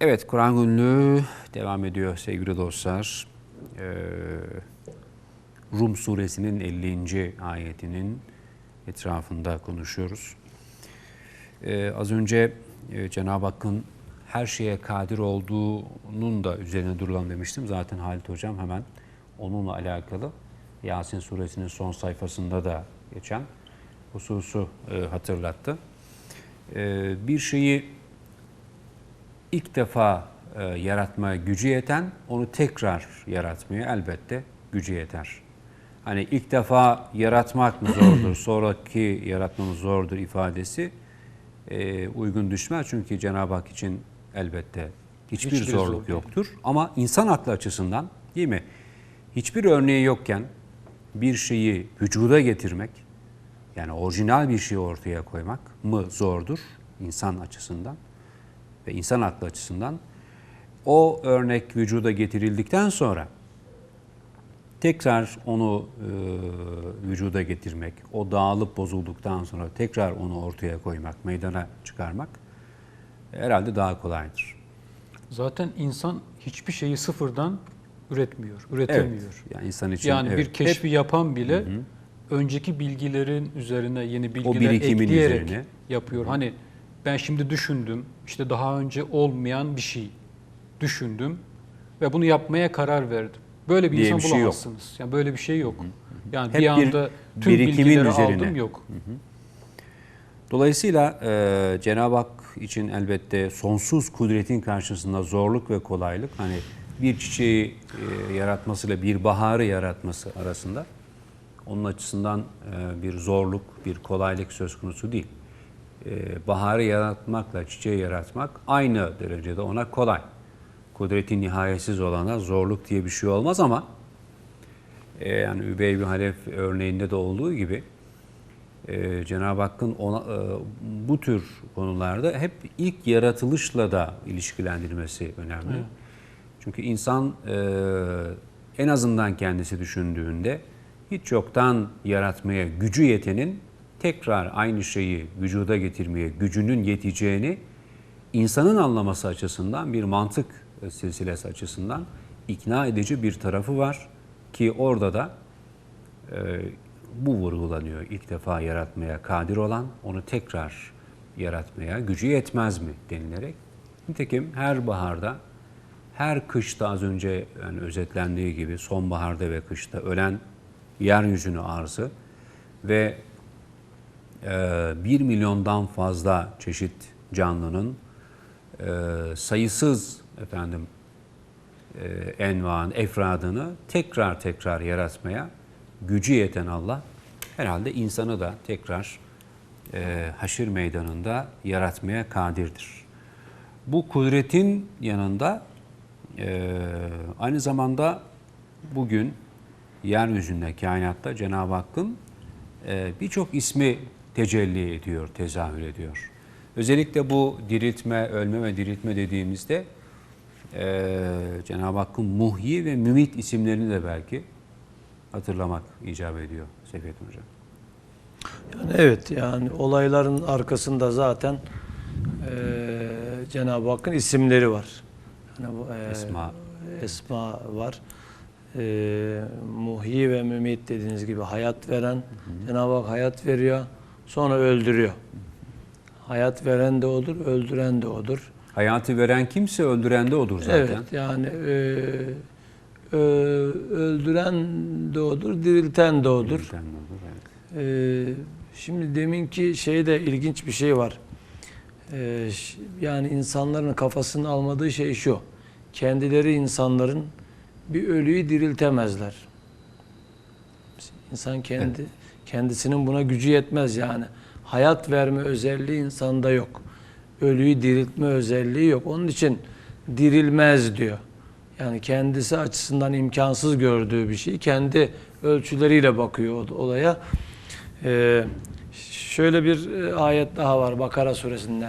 Evet, Kur'an günlüğü devam ediyor sevgili dostlar. Ee, Rum suresinin 50. ayetinin etrafında konuşuyoruz. Ee, az önce e, Cenab-ı Hakk'ın her şeye kadir olduğunun da üzerine durulan demiştim. Zaten Halit Hocam hemen onunla alakalı Yasin suresinin son sayfasında da geçen hususu e, hatırlattı. Ee, bir şeyi ilk defa e, yaratmaya gücü yeten onu tekrar yaratmaya elbette gücü yeter. Hani ilk defa yaratmak mı zordur, sonraki yaratmamız zordur ifadesi e, uygun düşmez. Çünkü Cenab-ı Hak için elbette hiçbir, Hiçbir zorluk zor değil. yoktur. Ama insan aklı açısından değil mi? Hiçbir örneği yokken bir şeyi vücuda getirmek, yani orijinal bir şeyi ortaya koymak mı zordur insan açısından? Ve insan aklı açısından o örnek vücuda getirildikten sonra tekrar onu e, vücuda getirmek, o dağılıp bozulduktan sonra tekrar onu ortaya koymak, meydana çıkarmak herhalde daha kolaydır. Zaten insan hiçbir şeyi sıfırdan üretmiyor, üretemiyor. Yani insan için Yani evet, bir keşfi yapan bile önceki bilgilerin üzerine yeni bilgiler birikimin ekleyerek üzerine. yapıyor. Hani ben şimdi düşündüm, işte daha önce olmayan bir şey düşündüm ve bunu yapmaya karar verdim. Böyle bir Diye insan bir şey yok. bulamazsınız. Yani böyle bir şey yok. Yani Hep bir bir anda tüm birikimin bilgileri üzerine. aldım yok. Dolayısıyla e, Cenab-ı Hak için elbette sonsuz kudretin karşısında zorluk ve kolaylık hani bir çiçeği e, yaratmasıyla bir baharı yaratması arasında onun açısından e, bir zorluk, bir kolaylık söz konusu değil. E, baharı yaratmakla çiçeği yaratmak aynı derecede ona kolay. Kudretin nihayetsiz olana zorluk diye bir şey olmaz ama e, yani Übey bin Halef örneğinde de olduğu gibi e, Cenab-ı Hakk'ın ona, e, bu tür konularda hep ilk yaratılışla da ilişkilendirmesi önemli. Çünkü insan e, en azından kendisi düşündüğünde hiç yoktan yaratmaya gücü yetenin tekrar aynı şeyi vücuda getirmeye gücünün yeteceğini insanın anlaması açısından bir mantık e, silsilesi açısından ikna edici bir tarafı var ki orada da e, bu vurgulanıyor. İlk defa yaratmaya kadir olan onu tekrar yaratmaya gücü yetmez mi denilerek. Nitekim her baharda, her kışta az önce yani özetlendiği gibi sonbaharda ve kışta ölen yeryüzünü arzı ve 1 milyondan fazla çeşit canlının e, sayısız efendim e, envan, efradını tekrar tekrar yaratmaya gücü yeten Allah herhalde insanı da tekrar e, haşir meydanında yaratmaya kadirdir. Bu kudretin yanında aynı zamanda bugün yeryüzünde, kainatta Cenab-ı Hakk'ın birçok ismi tecelli ediyor, tezahür ediyor. Özellikle bu diriltme, ölme ve diriltme dediğimizde e, Cenab-ı Hakk'ın muhyi ve mümit isimlerini de belki hatırlamak icap ediyor Seyfettin Hocam. Yani evet yani olayların arkasında zaten eee Cenab-ı Hakk'ın isimleri var. Yani bu, eee, Esma. Esma var. Eee muhyi ve mümit dediğiniz gibi hayat veren Cenab-ı Hak hayat veriyor sonra öldürüyor. Hayat veren de odur, öldüren de odur. Hayatı veren kimse öldüren de odur zaten. Evet yani eee, ö- öldüren de odur, dirilten de odur. Öldüren de odur, evet. Ee, şimdi deminki şeyde ilginç bir şey var. Ş- yani insanların kafasını almadığı şey şu. Kendileri insanların bir ölüyü diriltemezler. İnsan kendi kendisinin buna gücü yetmez yani. Hayat verme özelliği insanda yok. Ölüyü diriltme özelliği yok. Onun için dirilmez diyor. Yani kendisi açısından imkansız gördüğü bir şey kendi ölçüleriyle bakıyor olaya. Ee, şöyle bir e, ayet daha var Bakara suresinde.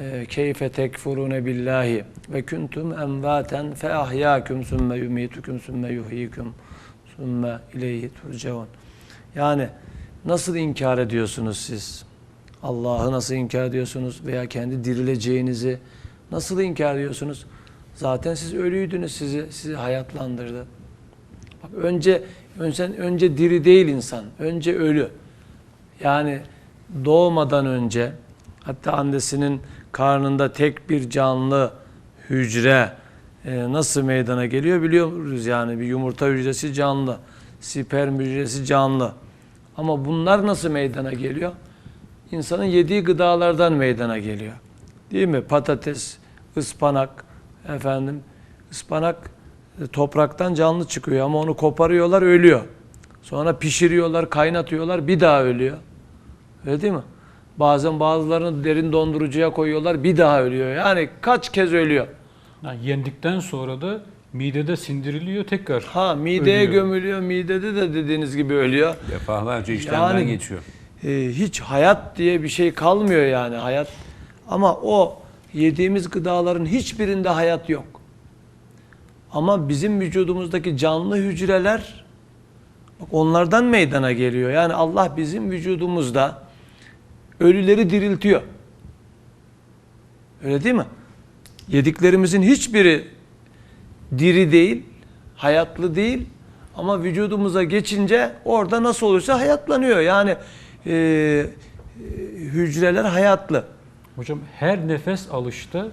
Ee, Keyfe tekfurune billahi ve kuntum envaten fe ahyâküm sümme yumitukum sümme yuhyikum sümme ileyhi turcaun. Yani nasıl inkar ediyorsunuz siz? Allah'ı nasıl inkar ediyorsunuz veya kendi dirileceğinizi Nasıl inkar ediyorsunuz? Zaten siz ölüydünüz sizi sizi hayatlandırdı. Bak önce önce önce diri değil insan. Önce ölü. Yani doğmadan önce hatta annesinin karnında tek bir canlı hücre e, nasıl meydana geliyor biliyoruz yani bir yumurta hücresi canlı, sperm hücresi canlı. Ama bunlar nasıl meydana geliyor? İnsanın yediği gıdalardan meydana geliyor. Değil mi? Patates, ıspanak, efendim ıspanak e, topraktan canlı çıkıyor ama onu koparıyorlar ölüyor. Sonra pişiriyorlar, kaynatıyorlar bir daha ölüyor. Öyle değil mi? Bazen bazılarını derin dondurucuya koyuyorlar bir daha ölüyor. Yani kaç kez ölüyor. Yani yendikten sonra da midede sindiriliyor tekrar. Ha mideye Ölüyor. gömülüyor, midede de dediğiniz gibi ölüyor. Defalarca işlemden Yani- geçiyor. Ee, hiç hayat diye bir şey kalmıyor yani hayat. Ama o yediğimiz gıdaların hiçbirinde hayat yok. Ama bizim vücudumuzdaki canlı hücreler bak onlardan meydana geliyor. Yani Allah bizim vücudumuzda ölüleri diriltiyor. Öyle değil mi? Yediklerimizin hiçbiri diri değil, hayatlı değil ama vücudumuza geçince orada nasıl olursa hayatlanıyor. Yani e, e, hücreler hayatlı. Hocam her nefes alışta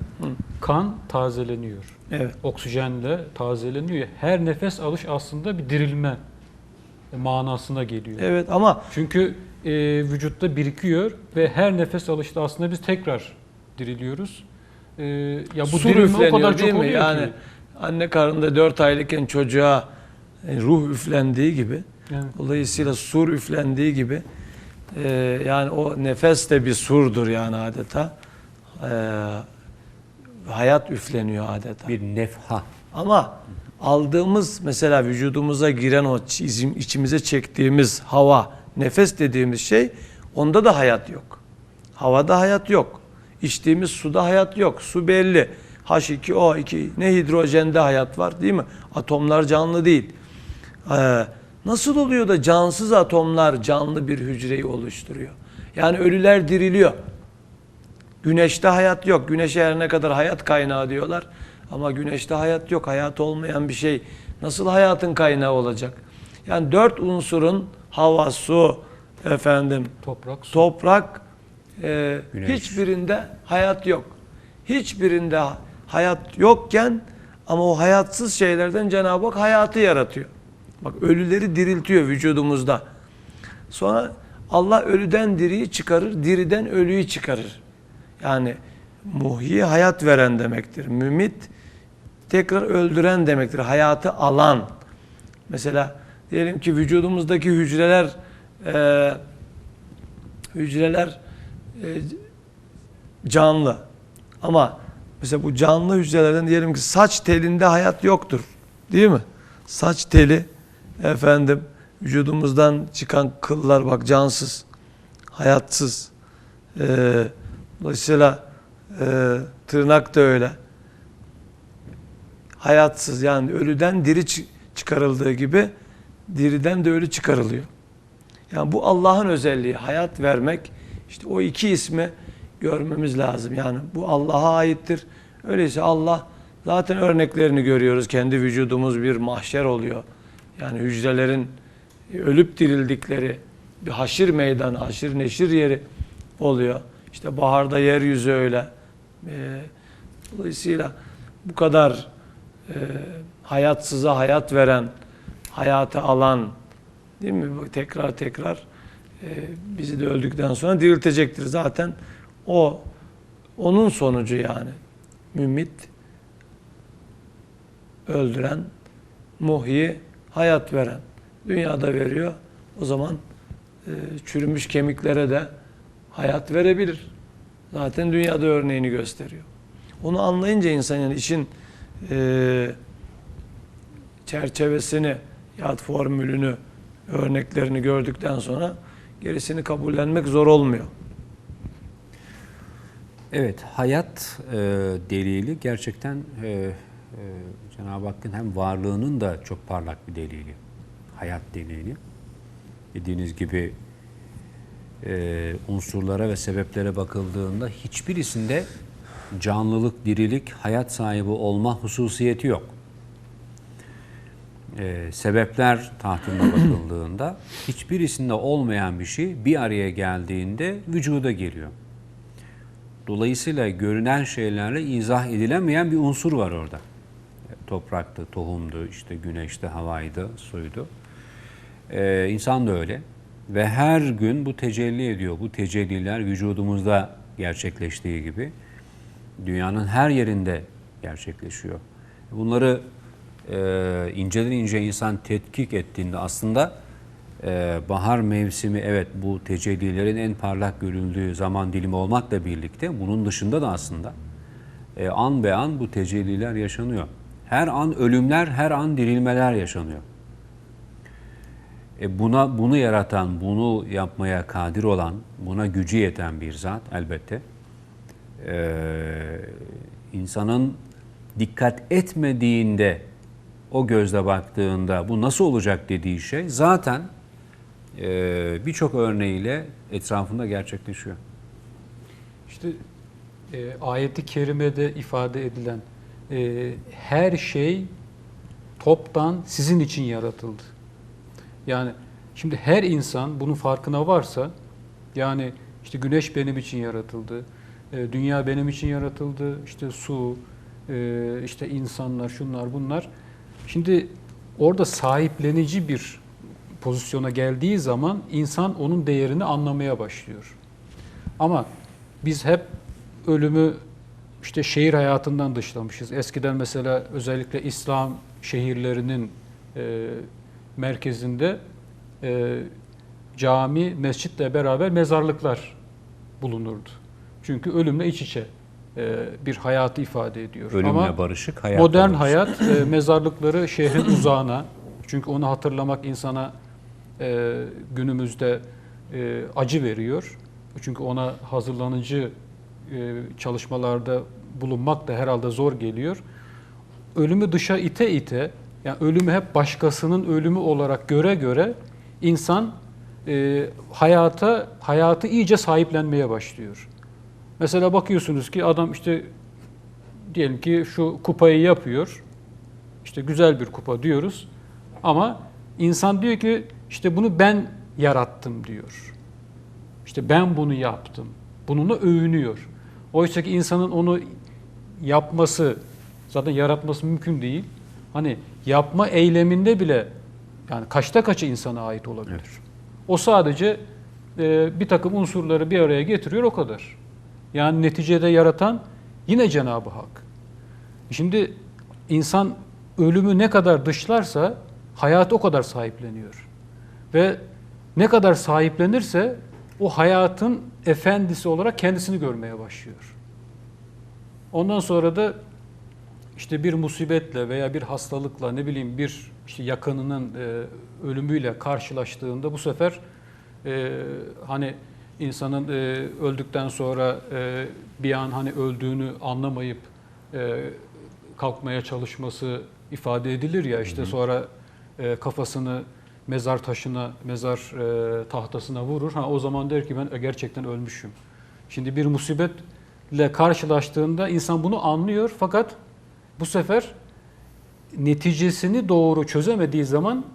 kan tazeleniyor. Evet. Oksijenle tazeleniyor. Her nefes alış aslında bir dirilme manasına geliyor. Evet ama Çünkü e, vücutta birikiyor ve her nefes alışta aslında biz tekrar diriliyoruz. E, ya bu su dirilme o kadar değil çok mi? oluyor Yani ki. Anne karnında 4 aylıkken çocuğa e, ruh üflendiği gibi Yani dolayısıyla sur üflendiği gibi e, yani o nefes de bir surdur yani adeta. E, hayat üfleniyor adeta. Bir nefha. Ama aldığımız mesela vücudumuza giren o çizim, içimize çektiğimiz hava, nefes dediğimiz şey onda da hayat yok. Havada hayat yok. İçtiğimiz suda hayat yok. Su belli. H2O2 ne hidrojende hayat var değil mi? Atomlar canlı değil. Ee, nasıl oluyor da cansız atomlar canlı bir hücreyi oluşturuyor? Yani ölüler diriliyor. Güneşte hayat yok. Güneşe her ne kadar hayat kaynağı diyorlar. Ama güneşte hayat yok. Hayat olmayan bir şey nasıl hayatın kaynağı olacak? Yani dört unsurun hava, su, efendim, toprak, su. toprak e, Güneş. hiçbirinde hayat yok. Hiçbirinde hayat yokken ama o hayatsız şeylerden Cenab-ı Hak hayatı yaratıyor. Bak ölüleri diriltiyor vücudumuzda. Sonra Allah ölüden diriyi çıkarır, diriden ölüyü çıkarır. Yani muhyi hayat veren demektir. Mümit tekrar öldüren demektir. Hayatı alan. Mesela diyelim ki vücudumuzdaki hücreler e, hücreler e, canlı. Ama mesela bu canlı hücrelerden diyelim ki saç telinde hayat yoktur. Değil mi? Saç teli efendim vücudumuzdan çıkan kıllar bak cansız, hayatsız. Ee, dolayısıyla e, tırnak da öyle. Hayatsız yani ölüden diri çı- çıkarıldığı gibi diriden de ölü çıkarılıyor. Yani bu Allah'ın özelliği. Hayat vermek. işte o iki ismi görmemiz lazım. Yani bu Allah'a aittir. Öyleyse Allah zaten örneklerini görüyoruz. Kendi vücudumuz bir mahşer oluyor. Yani hücrelerin ölüp dirildikleri bir haşir meydanı, haşir neşir yeri oluyor. İşte baharda yeryüzü öyle. Ee, dolayısıyla bu kadar e, hayatsıza hayat veren, hayatı alan, Değil mi? Tekrar tekrar e, bizi de öldükten sonra diriltecektir. Zaten o onun sonucu yani. Mümit öldüren, muhyi hayat veren. Dünyada veriyor. O zaman e, çürümüş kemiklere de hayat verebilir. Zaten dünyada örneğini gösteriyor. Onu anlayınca insan yani işin e, çerçevesini ya formülünü örneklerini gördükten sonra gerisini kabullenmek zor olmuyor. Evet, hayat e, delili gerçekten e, e, Cenab-ı Hakk'ın hem varlığının da çok parlak bir delili. Hayat delili. Dediğiniz gibi e, unsurlara ve sebeplere bakıldığında hiçbirisinde canlılık, dirilik, hayat sahibi olma hususiyeti yok. Ee, sebepler tahtına bakıldığında hiçbirisinde olmayan bir şey bir araya geldiğinde vücuda geliyor. Dolayısıyla görünen şeylerle izah edilemeyen bir unsur var orada. Topraktı, tohumdu, işte güneşte, havaydı, suydu. Ee, insan da öyle. Ve her gün bu tecelli ediyor. Bu tecelliler vücudumuzda gerçekleştiği gibi dünyanın her yerinde gerçekleşiyor. Bunları e, inceden ince insan tetkik ettiğinde aslında e, bahar mevsimi evet bu tecellilerin en parlak görüldüğü zaman dilimi olmakla birlikte bunun dışında da aslında e, an be an bu tecelliler yaşanıyor. Her an ölümler, her an dirilmeler yaşanıyor. E buna bunu yaratan, bunu yapmaya kadir olan, buna gücü yeten bir zat elbette. Ee, insanın dikkat etmediğinde, o gözle baktığında bu nasıl olacak dediği şey zaten e, birçok örneğiyle etrafında gerçekleşiyor. İşte e, ayeti kerimede ifade edilen e, her şey toptan sizin için yaratıldı. Yani şimdi her insan bunun farkına varsa yani işte güneş benim için yaratıldı, e, dünya benim için yaratıldı, işte su, e, işte insanlar, şunlar bunlar. Şimdi orada sahiplenici bir pozisyona geldiği zaman insan onun değerini anlamaya başlıyor. Ama biz hep ölümü işte şehir hayatından dışlamışız. Eskiden mesela özellikle İslam şehirlerinin e, merkezinde e, cami, mescitle beraber mezarlıklar bulunurdu. Çünkü ölümle iç içe e, bir hayatı ifade ediyor. Ölümle Ama barışık, hayatla modern barışık. hayat e, mezarlıkları şehrin uzağına, çünkü onu hatırlamak insana e, günümüzde e, acı veriyor. Çünkü ona hazırlanıcı e, çalışmalarda bulunmak da herhalde zor geliyor. Ölümü dışa ite ite, yani ölümü hep başkasının ölümü olarak göre göre insan e, hayata hayatı iyice sahiplenmeye başlıyor. Mesela bakıyorsunuz ki adam işte diyelim ki şu kupayı yapıyor. İşte güzel bir kupa diyoruz. Ama insan diyor ki işte bunu ben yarattım diyor. İşte ben bunu yaptım. Bununla övünüyor. Oysa ki insanın onu yapması, zaten yaratması mümkün değil. Hani yapma eyleminde bile yani kaçta kaçı insana ait olabilir. O sadece e, bir takım unsurları bir araya getiriyor o kadar. Yani neticede yaratan yine Cenab-ı Hak. Şimdi insan ölümü ne kadar dışlarsa hayat o kadar sahipleniyor. Ve ne kadar sahiplenirse o hayatın efendisi olarak kendisini görmeye başlıyor. Ondan sonra da işte bir musibetle veya bir hastalıkla ne bileyim bir işte yakınının e, ölümüyle karşılaştığında bu sefer e, hani insanın e, öldükten sonra e, bir an hani öldüğünü anlamayıp e, kalkmaya çalışması ifade edilir ya işte sonra e, kafasını mezar taşına, mezar e, tahtasına vurur. Ha o zaman der ki ben gerçekten ölmüşüm. Şimdi bir musibetle karşılaştığında insan bunu anlıyor fakat bu sefer neticesini doğru çözemediği zaman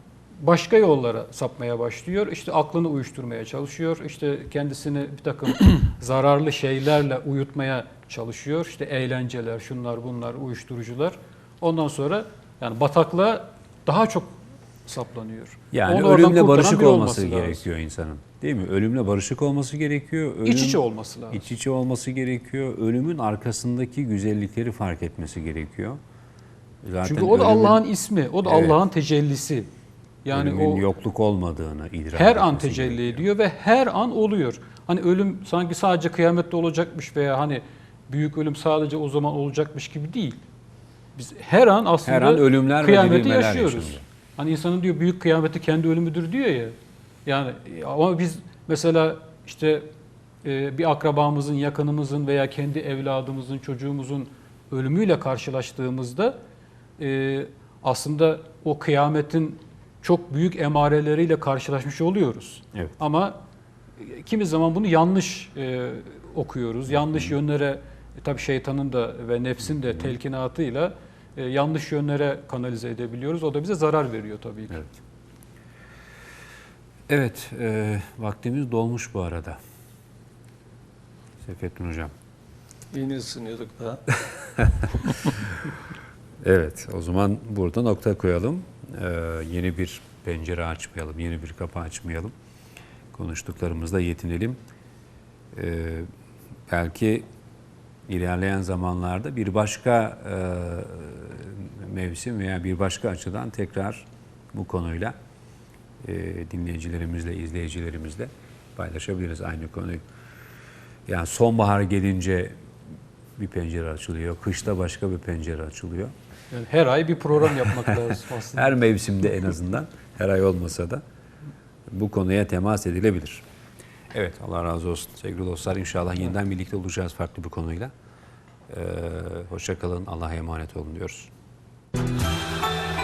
başka yollara sapmaya başlıyor. İşte aklını uyuşturmaya çalışıyor. İşte kendisini bir takım zararlı şeylerle uyutmaya çalışıyor. İşte eğlenceler, şunlar bunlar, uyuşturucular. Ondan sonra yani bataklığa daha çok saplanıyor. Yani Onu ölümle barışık olması, lazım. gerekiyor insanın. Değil mi? Ölümle barışık olması gerekiyor. Ölüm, İç içe olması lazım. İç içe olması gerekiyor. Ölümün arkasındaki güzellikleri fark etmesi gerekiyor. Zaten Çünkü o da ölümün- Allah'ın ismi, o da Evet. Allah'ın tecellisi. Yani ölümün o yokluk olmadığını idrak her an tecelli gerekiyor. ediyor ve her an oluyor. Hani ölüm sanki sadece kıyamette olacakmış veya hani büyük ölüm sadece o zaman olacakmış gibi değil. Biz her an aslında Her an ölümler kıyameti yaşıyoruz. yaşanıyor. Hani insanın diyor büyük kıyameti kendi ölümüdür diyor ya. Yani ama biz mesela işte e, bir akrabamızın, yakınımızın veya kendi evladımızın, çocuğumuzun ölümüyle karşılaştığımızda e, aslında o kıyametin çok büyük emareleriyle karşılaşmış oluyoruz. Evet. Ama kimi zaman bunu yanlış e, okuyoruz, yanlış yönlere E, tabii şeytanın da ve nefsin de telkinatıyla e, yanlış yönlere kanalize edebiliyoruz. O da bize zarar veriyor tabii ki. Evet. Evet, e, vaktimiz dolmuş bu arada. Seyfettin Hocam. Yeni ısınıyorduk daha. Evet, o zaman burada nokta koyalım. Ee, yeni bir pencere açmayalım, yeni bir kapı açmayalım. Konuştuklarımızla yetinelim. Ee, belki ilerleyen zamanlarda bir başka e, mevsim veya bir başka açıdan tekrar bu konuyla e, dinleyicilerimizle, izleyicilerimizle paylaşabiliriz aynı konuyu. Yani sonbahar gelince bir pencere açılıyor, kışta başka bir pencere açılıyor. Yani her ay bir program yapmak lazım aslında. Her mevsimde en azından, her ay olmasa da bu konuya temas edilebilir. Evet, Allah razı olsun. Sevgili dostlar, inşallah yeniden birlikte olacağız farklı bir konuyla. Ee, hoşça kalın, Allah'a emanet olun diyoruz. Thank you.